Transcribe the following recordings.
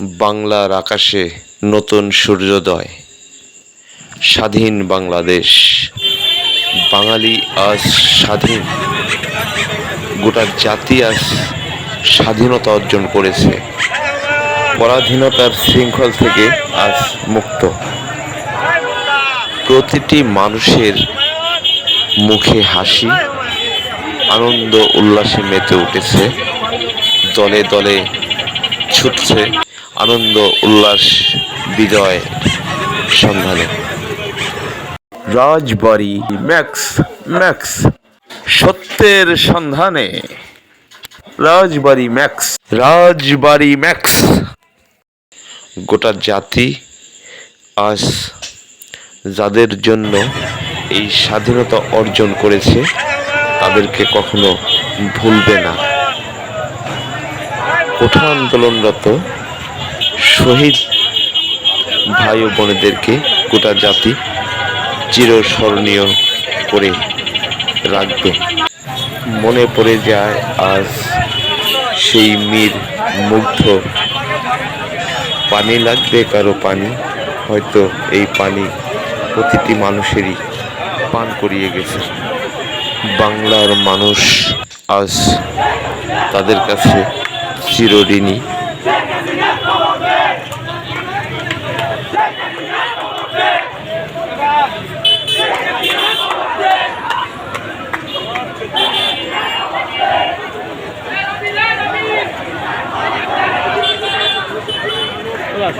বাংলার আকাশে নতুন সূর্যোদয়। স্বাধীন বাংলাদেশ। বাঙালি আজ স্বাধীন। গোটা জাতি আজ স্বাধীনতা অর্জন করেছে। পরাধীনতার শৃঙ্খল থেকে আজ মুক্ত। প্রতিটি মানুষের মুখে হাসি, আনন্দ, উল্লাসে মেতে উঠেছে। দলে দলে ছুটছে আনন্দ উল্লাস বিজয় সন্ধানে। Rajbari max max. সত্যের সন্ধানে। রাজবাড়ি ম্যাক্স। রাজবাড়ি ম্যাক্স। গোটা জাতি আজ যাদের জন্য এই স্বাধীনতা অর্জন করেছে তাদেরকে কখনো ভুলবে না। কোঠা আন্দোলনরত শহীদ ভাই ও বোনেদেরকে গোটা জাতি চিরস্মরণীয় করে রাখবে। মনে পড়ে যায় আজ সেই মীর মুগ্ধ। পানি লাগবে কারও পানি, হয়তো এই পানি প্রতিটি মানুষেরই পান করিয়ে গেছে। বাংলার মানুষ আজ তাদের কাছে চিরঋণী। বিমান ট্র্যাক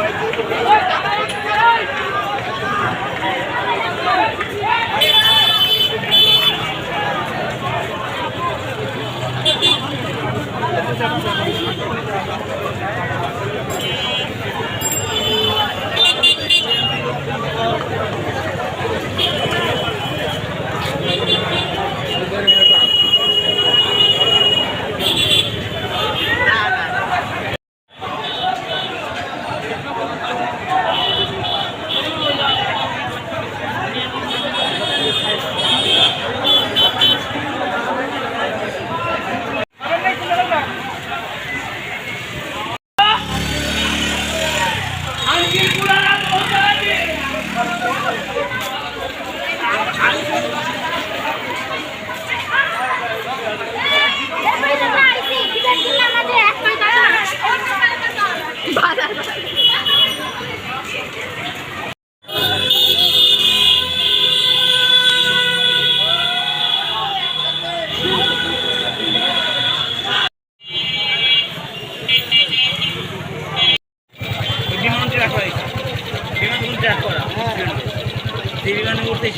করা। বিমানে উঠতে